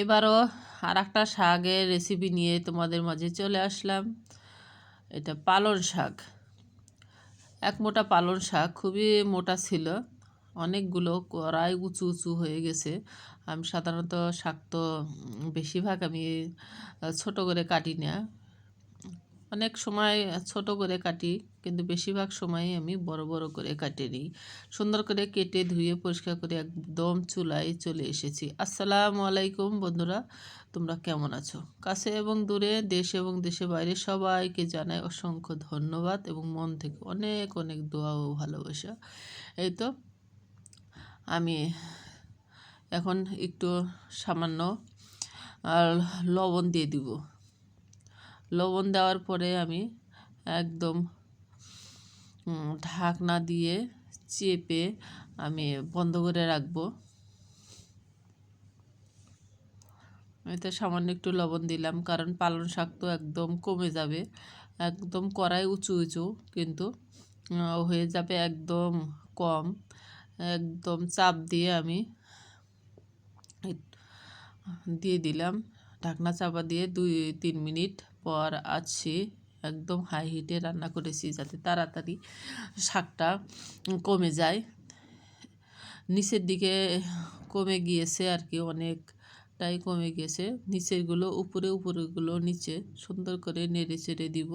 এবারও আর একটা শাকের রেসিপি নিয়ে তোমাদের মাঝে চলে আসলাম। এটা পালন শাক। এক মোটা পালন শাক, খুবই মোটা ছিল। অনেকগুলো কড়াই উঁচু উঁচু হয়ে গেছে। আমি সাধারণত শাক তো বেশিরভাগ আমি ছোট করে কাটি না। অনেক সময় ছোট করে কাটি, কিন্তু বেশিরভাগ সময় আমি বড় বড় করে কাটে নিই সুন্দর করে কেটে ধুয়ে পরিষ্কার করে একদম চুলায় চলে এসেছি। আসসালামু আলাইকুম বন্ধুরা, তোমরা কেমন আছো? কাছে এবং দূরে, দেশ এবং দেশের বাইরে সবাইকে জানাই অসংখ্য ধন্যবাদ এবং মন থেকে অনেক অনেক দোয়া ও ভালোবাসা। এই তো, আমি এখন একটু সামান্য আর লবণ দিয়ে দিব। লবণ দেওয়ার পরে আমি একদম ঢাকনা দিয়ে চেপে আমি বন্ধ করে রাখব। এতে সামান্য একটু লবণ দিলাম, কারণ পালং শাক তো একদম কমে যাবে। একদম কড়াই উঁচু উঁচু, কিন্তু হয়ে যাবে একদম কম। একদম চাপ দিয়ে আমি দিয়ে দিলাম। ঢাকনা চাপা দিয়ে দুই তিন মিনিট পর আছে, একদম হাই হিটে রান্না করেছি যাতে তাড়াতাড়ি শাকটা কমে যায়। নিচের দিকে কমে গিয়েছে আর কি, অনেকটাই কমে গিয়েছে। নিচেরগুলো, উপরে উপরেগুলো নিচে সুন্দর করে নেড়ে চেড়ে দিব।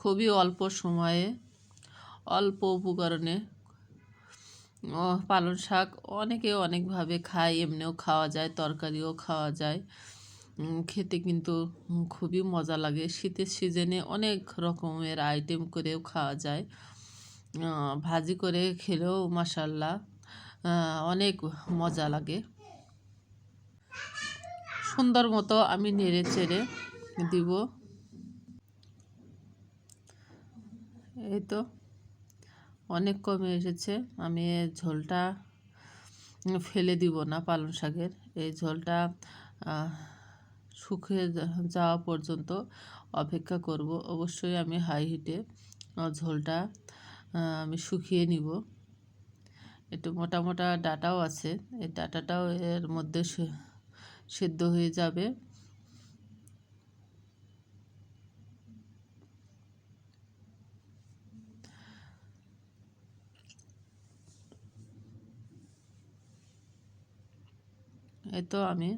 খুবই অল্প সময়ে, অল্প উপকরণে পালং শাক অনেকে অনেকভাবে খায়, এমনিও খাওয়া যায়, তরকারিও খাওয়া যায়। খেতে কিন্তু খুবই মজা লাগে। শীতের সিজনে অনেক রকমের আইটেম করেও খাওয়া যায়। ভাজি করে খেলেও মাসাল্লাহ অনেক মজা লাগে। সুন্দর মতো আমি নেড়ে চেড়ে দিব। এই তো অনেক কমে এসেছে। আমি ঝোলটা ফেলে দিব না পালং শাকের। এই ঝোলটা শুকিয়ে যাওয়া পর্যন্ত অপেক্ষা করব। অবশ্যই আমি হাই হিটে ঝোলটা আমি শুকিয়ে নিব। একটু মোটা মোটা ডাটাও আছে। এই ডাটাটাও এর মধ্যে সেদ্ধ হয়ে যাবে। এই তো আমি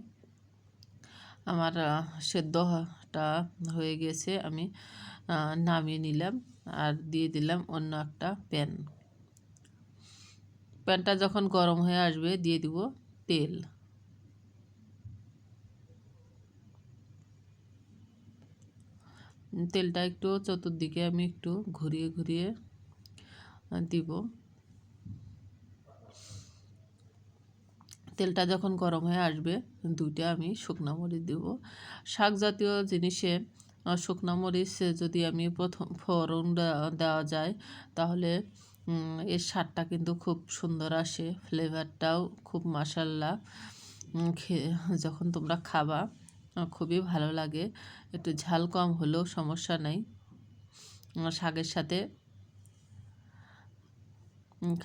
আমার সেদ্ধটা হয়ে গেছে, আমি নামিয়ে নিলাম আর দিয়ে দিলাম অন্য একটা প্যান। প্যানটা যখন গরম হয়ে আসবে দিয়ে দিব তেল। তেলটা একটু চতুর্দিকে আমি একটু ঘুরিয়ে ঘুরিয়ে দিব। তেলটা যখন গরম হয়ে আসবে, দুইটা আমি শুকনো মরিচ দেবো। শাক জাতীয় জিনিসে শুকনো মরিচ যদি আমি প্রথম ফোড়ন দেওয়া যায়, তাহলে এর স্বাদটা কিন্তু খুব সুন্দর আসে, ফ্লেভারটাও খুব মাসাল্লা যখন তোমরা খাবা খুবই ভালো লাগে। একটু ঝাল কম হলেও সমস্যা নাই। শাকের সাথে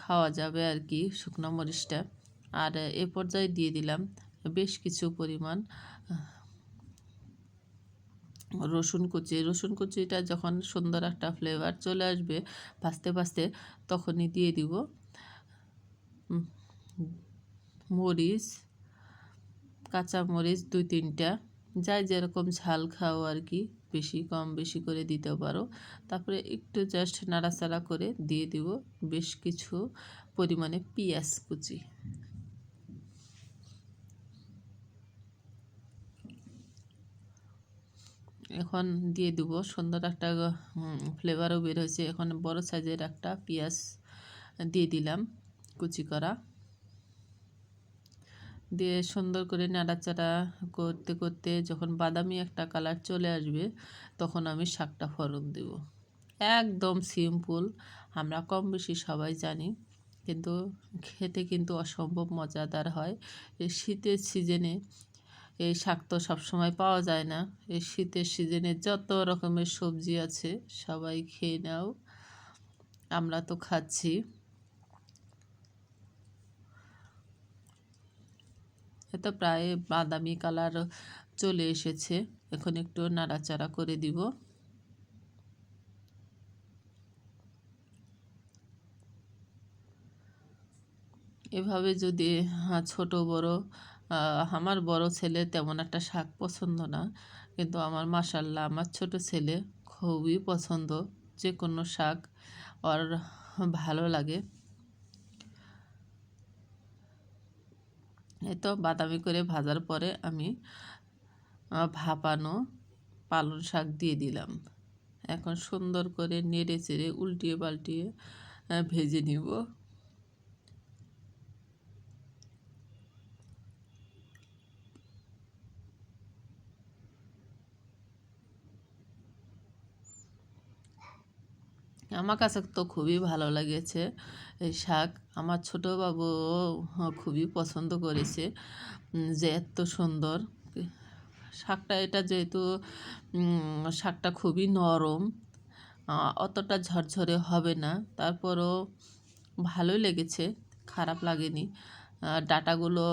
খাওয়া যাবে আর কি শুকনো মরিচটা। আর এ পর্যায়ে দিয়ে দিলাম বেশ কিছু পরিমাণ রসুন কুচি। রসুন কুচিটা যখন সুন্দর একটা ফ্লেভার চলে আসবে, ভাজতে ভাজতে তখনই দিয়ে দিব মরিচ, কাঁচা মরিচ দুই তিনটা, যাই যেরকম ঝাল খাও আর কি, বেশি কম বেশি করে দিতে পারো। তারপরে একটু জাস্ট নাড়াচাড়া করে দিয়ে দিব বেশ কিছু পরিমাণে পেঁয়াজ কুচি। এখন দিয়ে দেব। সুন্দর একটা ফ্লেভারও বের হয়েছে। এখন বড় সাইজের একটা পেঁয়াজ দিয়ে দিলাম কুচি করা। দিয়ে সুন্দর করে নাড়াচাড়া করতে করতে যখন বাদামি একটা কালার চলে আসবে, তখন আমি শাকটা ফোড়ন দেব। একদম সিম্পল আমরা কম বেশি সবাই জানি, কিন্তু খেতে কিন্তু অসম্ভব মজাদার হয়। শীতের সিজনে এই শাক তো সবসময় পাওয়া যায় না। এই শীতের সিজনে যত রকমের সবজি আছে, সবাই খেয়ে নাও। আমরা তো খাচ্ছি। এতো প্রায় বাদামি কালার চলে এসেছে। এখন একটু নাড়াচাড়া করে দিব। এভাবে যদি ছোট বড় আমার বড় ছেলে তেমন একটা শাক পছন্দ না। কিন্তু আমার মাসাল্লাহ আমার ছোট ছেলে খুবই পছন্দ যে কোনো শাক ওর ভালো লাগে। তো বাদামি করে ভাজার পরে আমি ভাপানো পালং শাক দিয়ে দিলাম। এখন সুন্দর করে নেড়ে চেড়ে উল্টিয়ে পাল্টিয়ে ভেজে নিব। আমার কাছে তো খুবই ভালো লেগেছে এই শাক। আমার ছোটো বাবু খুবই পছন্দ করেছে যে এত সুন্দর। শাকটা এটা যেহেতু শাকটা খুবই নরম অতটা ঝরঝরে হবে না। তারপরও ভালোই লেগেছে, খারাপ লাগেনি। ডাটাগুলো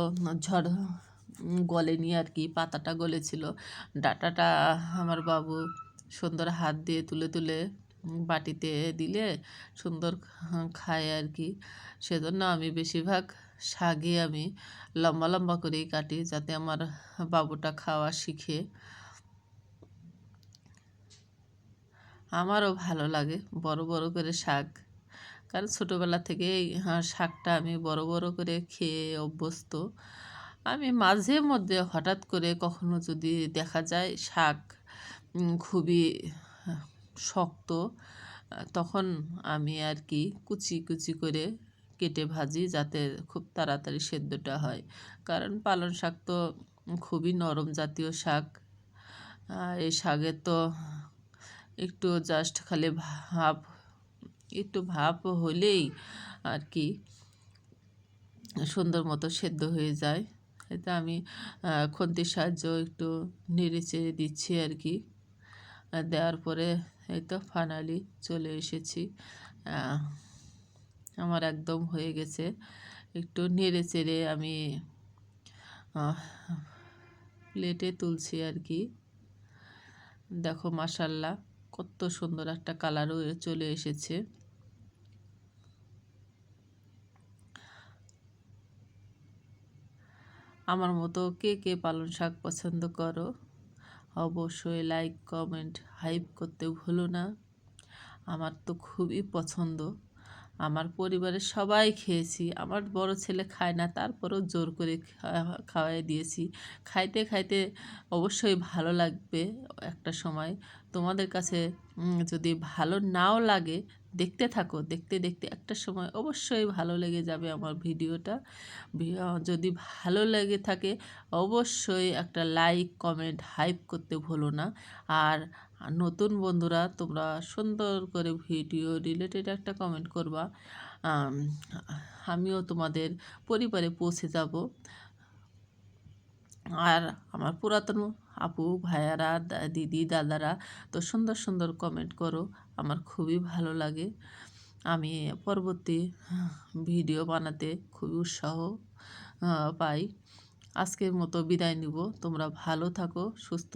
ঝড় গলেনি আর কি, পাতাটা গলেছিল। ডাটাটা আমার বাবু সুন্দর হাত দিয়ে তুলে তুলে বাটিতে দিলে সুন্দর খায় আর কি সেজন্য আমি বেশিরভাগ শাকই আমি লম্বা লম্বা করেই কাটি যাতে আমার বাবুটা খাওয়া শিখে। আমারও ভালো লাগে বড় বড় করে শাক। কারণ ছোটোবেলা থেকেই শাকটা আমি বড় বড় করে খেয়ে অভ্যস্ত। আমি মাঝে মধ্যে হঠাৎ করে কখনো যদি দেখা যায় শাক খুবই শক্ত, তখন আমি আর কি কুচি কুচি করে কেটে ভাজি যাতে খুব তাড়াতাড়ি সেদ্ধটা হয়। কারণ পালং শাক তো খুবই নরম জাতীয় শাক। এই শাকের তো একটু জাস্ট খালি ভাপ একটু ভাপ হলেই আর কি সুন্দর মতো সেদ্ধ হয়ে যায়। এতে আমি খন্তির সাহায্য একটু নেড়ে চেড়ে দিচ্ছি আর কি। দেওয়ার পরে এই তো ফাইনালি চলে এসেছি। আমার একদম হয়ে গেছে। একটু নেড়ে চেড়ে আমি প্লেটে তুলছি আর কি। দেখো মাসাল্লাহ কত সুন্দর একটা কালারও চলে এসেছে। আমার মতো কে কে পালং শাক পছন্দ করো? অবশ্যই লাইক কমেন্ট হাইপ করতে ভুলো না। আমার তো খুবই পছন্দ। আমার পরিবারের সবাই খেয়েছি। আমার বড় ছেলে খায় না, তারপরেও জোর করে খাওয়াই দিয়েছি। খাইতে খাইতে অবশ্যই ভালো লাগবে একটা সময়। তোমাদের কাছে যদি ভালো নাও লাগে দেখতে থাকো, দেখতে দেখতে একটা সময় অবশ্যই ভালো লেগে যাবে আমার ভিডিওটা। যদি ভালো লেগে থাকে অবশ্যই একটা লাইক, কমেন্ট, হাইপ করতে ভুলো না। আর নতুন বন্ধুরা তোমরা সুন্দর করে ভিডিও রিলেটেড একটা কমেন্ট করবা। আমিও তোমাদের পরিবারে পৌঁছে যাব। আর আমার পুরাতন আপু, ভাইয়ারা দিদি, দাদারা, তো সুন্দর সুন্দর কমেন্ট করো। আমার খুবই ভালো লাগে। আমি পরবর্তী ভিডিও বানাতে খুবই উৎসাহ পাই। আজকের মতো বিদায় নিব। তোমরা ভালো থাকো, সুস্থ